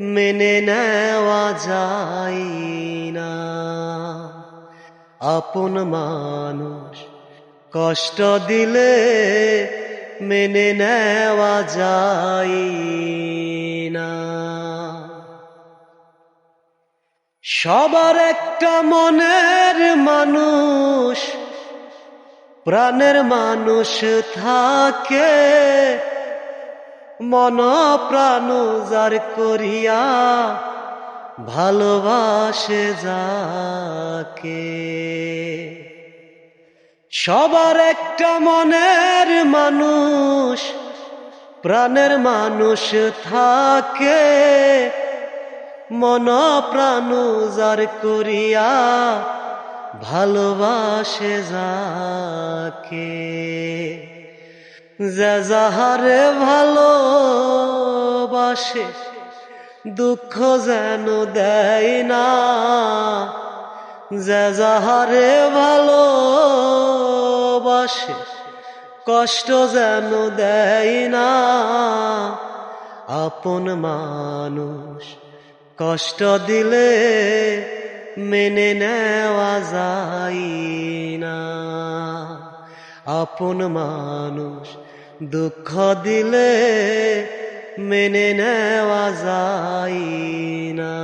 মেনে নেওয়া যায় না। আপন মানুষ কষ্ট দিলে মেনে নেওয়া যায় না। সবার একটা মনের মানুষ, প্রাণের মানুষ থাকে। মন প্রাণ যার করিয়া ভালোবাসে যাকে। সবার একটা মনের মানুষ, প্রাণের মানুষ থাকে। মন প্রাণ যার করিয়া ভালোবাসে যাকে। যে যাহারে ভালোবাসে, দুঃখ যেন দেয় না। যে যাহারে ভালোবাসে, কষ্ট যেন দেয় না। আপন মানুষ কষ্ট দিলে মেনে নেওয়া যায়। আপন মানুষ দুঃখ দিলে মেনে নেওয়া যায় না।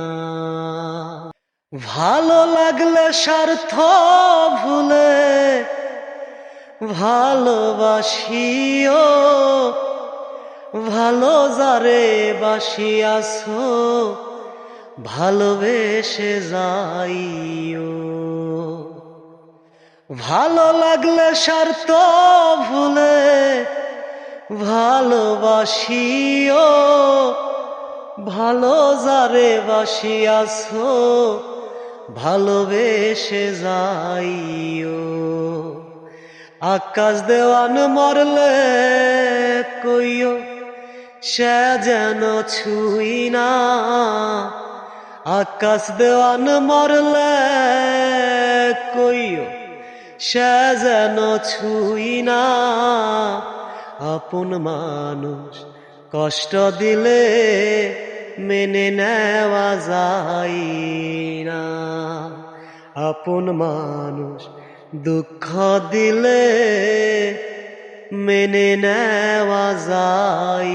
ভালো লাগলে স্বার্থ ভুলে ভালোবাসিও, ভালো যারে বাসিয়াছো, ভালোবেসে যাইও। ভালো লাগলে স্বার্থ ভুলে ভালোবাসিও। ভালো যারে বাসিয়াছো ভালোবেসে যাইও। আকাশ দেওয়ান মরলে কইও, সে যেন ছুই না। আকাশ দেওয়ান মরলে কইও সে যেন ছুই না। আপন মানুষ কষ্ট দিলে মেনে নেওয়া যায় না। আপন মানুষ দুঃখ দিলে মেনে নেওয়া যায়